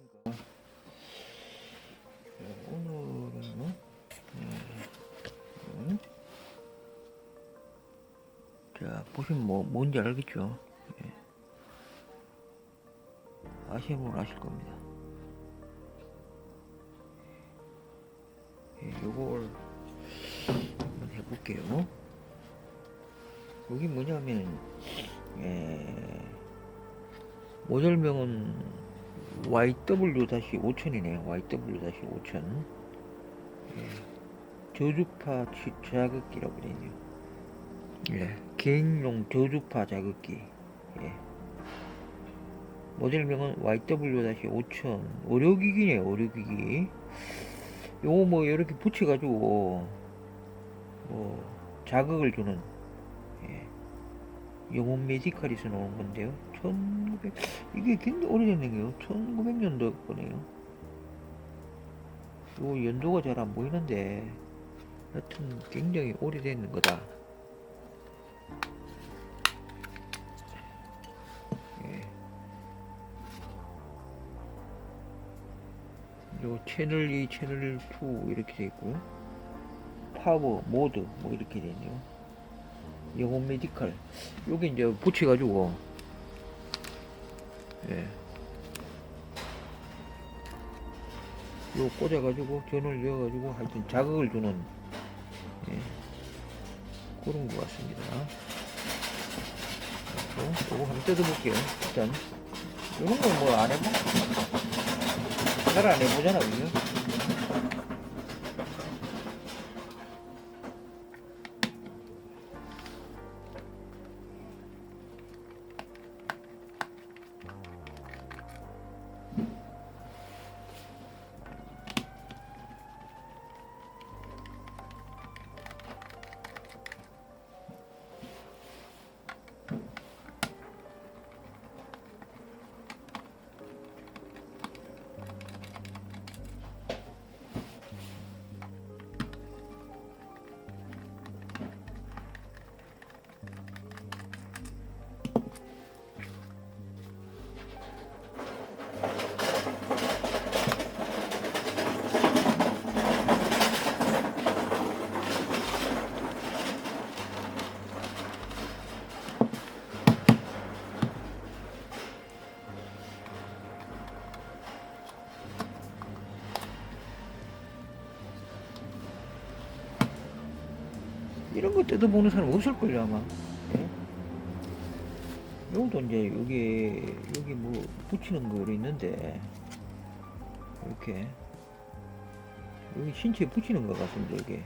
안녕하십니까. 네, 오늘은 뭐? 음, 자 보시면 뭐 뭔지 알겠죠? 예. 아시는 분 아실 겁니다. 예, 요걸 한번 해볼게요. 여기 뭐냐면 예, 모델명은 YW-5000이네요. YW-5000. 예, 저주파 치- 자극기라고 되네요. 예, 개인용 저주파 자극기. 예. 모델명은 YW-5000. 의료기기네요, 의료기기. 요거 뭐 이렇게 붙여가지고, 뭐, 자극을 주는, 예. 영혼 메디칼에서 나온 건데요. 1900, 이게 굉장히 오래됐네요. 1900년도 거네요. 요 연도가 잘 안 보이는데, 여튼 굉장히 오래된 거다. 예. 요 채널 2, 채널 2 이렇게 돼 있고요. 파워, 모드 뭐 이렇게 돼 있네요. 영혼 메디칼. 요게 이제 붙여가지고 예. 요 꽂아가지고 전원을 이어가지고 하여튼 자극을 주는 예. 그런 것 같습니다. 요거 한번 뜯어볼게요. 일단 이런 거뭐안 해보? 잘안 해보잖아, 그죠? 이런 거 뜯어보는 사람 없을걸요 아마. 예? 요것도 이제 여기 여기 뭐 붙이는 거 있는데 이렇게. 여기 신체에 붙이는 것 같습니다 이게.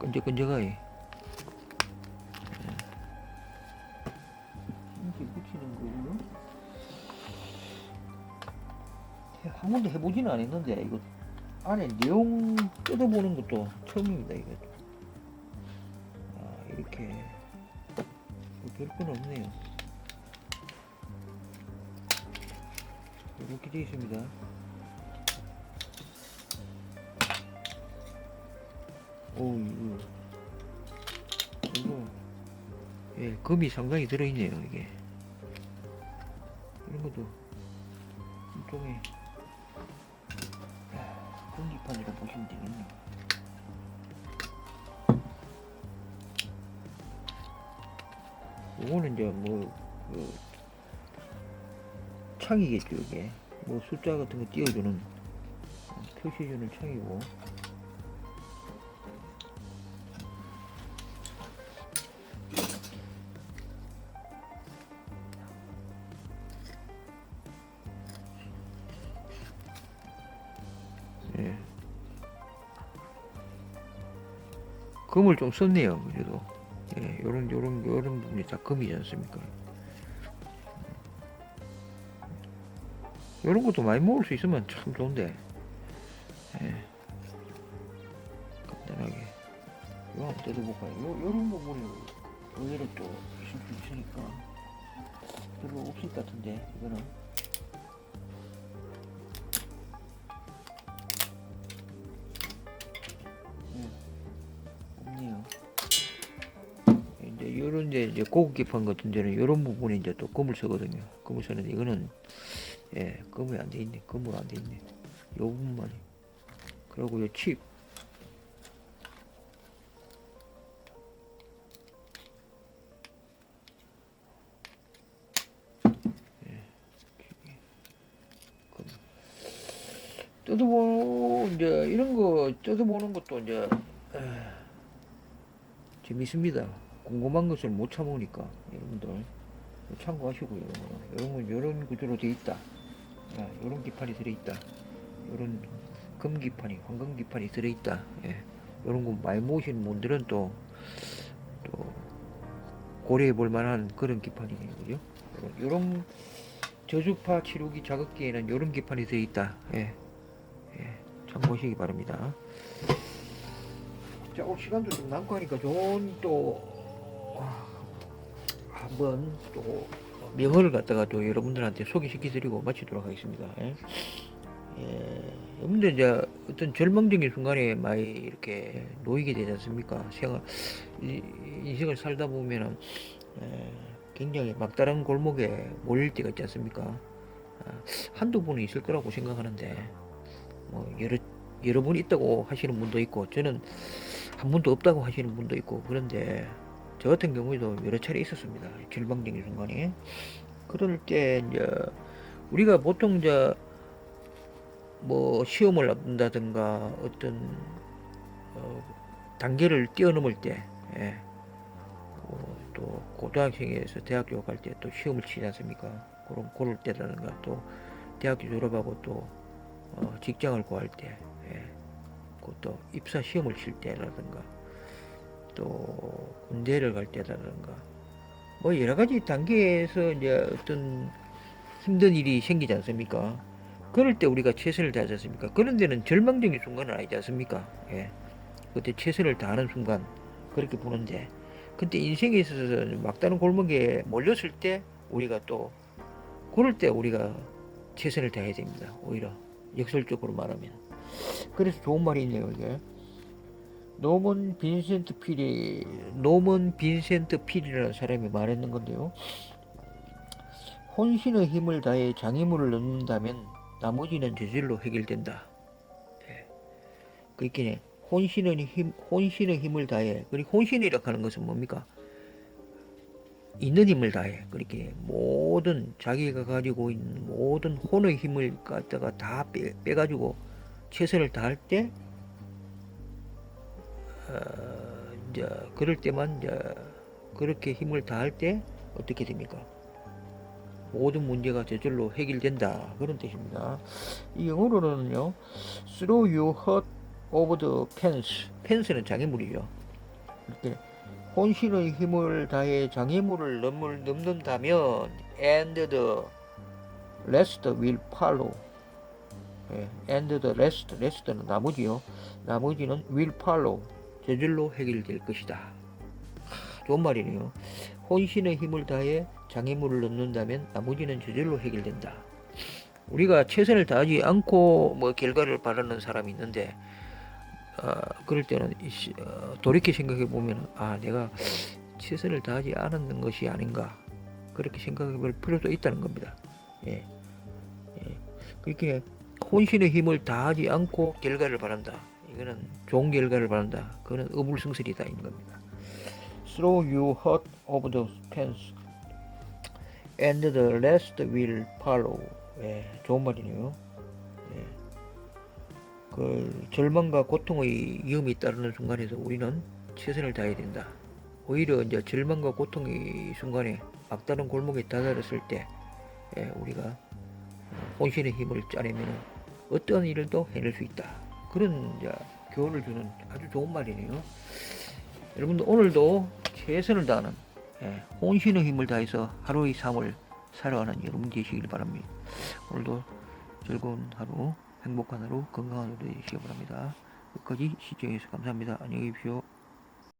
끈적끈적하게. 예. 신체에 붙이는 거고요 해- 한 번도 해보지는 않았는데 이거 안에 내용 뜯어보는 것도 처음입니다 이거 아, 이렇게 뭐 별건 없네요. 이렇게 되어 있습니다. 오, 이거, 이거, 예, 금이 상당히 들어있네요, 이게. 이런 것도, 일종의, 아, 공기판이라 보시면 되겠네요. 요거는 이제 뭐, 그, 창이겠죠, 이게. 뭐 숫자 같은 거 띄워주는, 어, 표시해주는 창이고. 예. 금을 좀 썼네요, 그래도. 예, 요런, 요런, 요런 부분이 다 금이지 않습니까? 요런 것도 많이 먹을 수 있으면 참 좋은데. 예. 간단하게. 한번 뜯어볼까요? 요, 요런 부분이 의외로 또 있을 수 있으니까. 별로 없을 것 같은데, 이거는. 이제 이제 고급 기판 같은 데는 요런 부분에 이제 또 금을 쓰거든요. 금을 쓰는데 이거는 예, 검이 안 돼 있네. 검으로 안 돼 있네. 요 부분만. 그리고 요 칩. 예, 검. 뜯어보 이제 이런 거 뜯어보는 것도 이제 에, 재밌습니다. 궁금한 것을 못 참으니까 여러분들 참고하시고요. 이런 건 이런 구조로 돼 있다. 아, 이런 기판이 들어 있다. 이런 금 기판이 황금 기판이 들어 있다. 예. 이런 거 많이 모으시는 분들은 또 또 고려해 볼 만한 그런 기판이네요. 그죠? 이런 저주파 치료기 자극기에는 이런 기판이 들어 있다. 예. 예. 참고하시기 바랍니다. 자, 오늘 시간도 좀 남고 하니까 좋은 또 아, 한번 또 명언을 갖다가 또 여러분들한테 소개시켜드리고 마치도록 하겠습니다. 예. 예, 여러분들 이제 어떤 절망적인 순간에 많이 이렇게 놓이게 되지 않습니까? 이- 인생을 살다 보면은 예, 굉장히 막다른 골목에 몰릴 때가 있지 않습니까? 아, 한두 분은 있을 거라고 생각하는데 뭐 여러 여러 분 있다고 하시는 분도 있고 저는 한 분도 없다고 하시는 분도 있고 그런데 저 같은 경우에도 여러 차례 있었습니다. 절망적인 순간에 그럴 때 이제 우리가 보통 이제 뭐 시험을 앞둔다든가 어떤 어, 단계를 뛰어넘을 때 예. 어, 또 고등학생에서 대학교 갈 때 또 시험을 치지 않습니까? 그런 그럴 때라든가 또 대학교 졸업하고 또 어, 직장을 구할 때 예. 그또 입사 시험을 칠 때라든가 또 군대를 갈 때라든가 뭐 여러 가지 단계에서 이제 어떤 힘든 일이 생기지 않습니까? 그럴 때 우리가 최선을 다하지 않습니까? 그런 데는 절망적인 순간은 아니지 않습니까? 예. 그때 최선을 다하는 순간 그렇게 보는데 근데 인생에 있어서 막다른 골목에 몰렸을 때 우리가 또 그럴 때 우리가 최선을 다해야 됩니다. 오히려 역설적으로 말하면 그래서 좋은 말이 있네요 이게 노먼 빈센트 필이 노먼 빈센트 필이라는 사람이 말했는 건데요. 혼신의 힘을 다해 장애물을 넣는다면 나머지는 저절로 해결된다. 예. 그렇게 혼신의 힘, 혼신의 힘을 다해. 그리고 혼신이라고 하는 것은 뭡니까? 있는 힘을 다해. 그렇게 모든 자기가 가지고 있는 모든 혼의 힘을 갖다가 다 빼, 빼가지고 최선을 다할 때, 어, 이제 그럴 때만 이제 그렇게 힘을 다할 때 어떻게 됩니까? 모든 문제가 저절로 해결된다 그런 뜻입니다. 이 영어로는요, throw your heart over the fence. 펜스는 장애물이죠. 이렇게 혼신의 힘을 다해 장애물을 넘을, 넘는다면 and the rest will follow. 예, and the rest, rest는 나머지요. 나머지는 will follow. 저절로 해결될 것이다. 하, 좋은 말이네요. 혼신의 힘을 다해 장애물을 넣는다면 나머지는 저절로 해결된다. 우리가 최선을 다하지 않고 뭐 결과를 바라는 사람이 있는데 어, 그럴 때는 이- 어, 돌이켜 생각해 보면 아 내가 최선을 다하지 않았는 것이 아닌가 그렇게 생각해 볼 필요도 있다는 겁니다. 예. 예. 그렇게 혼신의 힘을 다하지 않고 결과를 바란다. 이거는 좋은 결과를 바란다. 그거는 어불성설이다 인 겁니다. Throw your heart over the fence, and the rest will follow. 예, 좋은 말이네요. 예. 그 절망과 고통의 위험이 따르는 순간에서 우리는 최선을 다해야 된다. 오히려 이제 절망과 고통의 순간에 막다른 골목에 다다랐을 때 예, 우리가 혼신의 힘을 짜내면 어떤 일도 해낼 수 있다. 그런 이제 교훈을 주는 아주 좋은 말이네요. 여러분들 오늘도 최선을 다하는 예, 혼신의 힘을 다해서 하루의 삶을 살아가는 여러분 되시길 바랍니다. 오늘도 즐거운 하루, 행복한 하루, 건강한 하루 되시기 바랍니다. 끝까지 시청해주셔서 감사합니다. 안녕히 계십시오.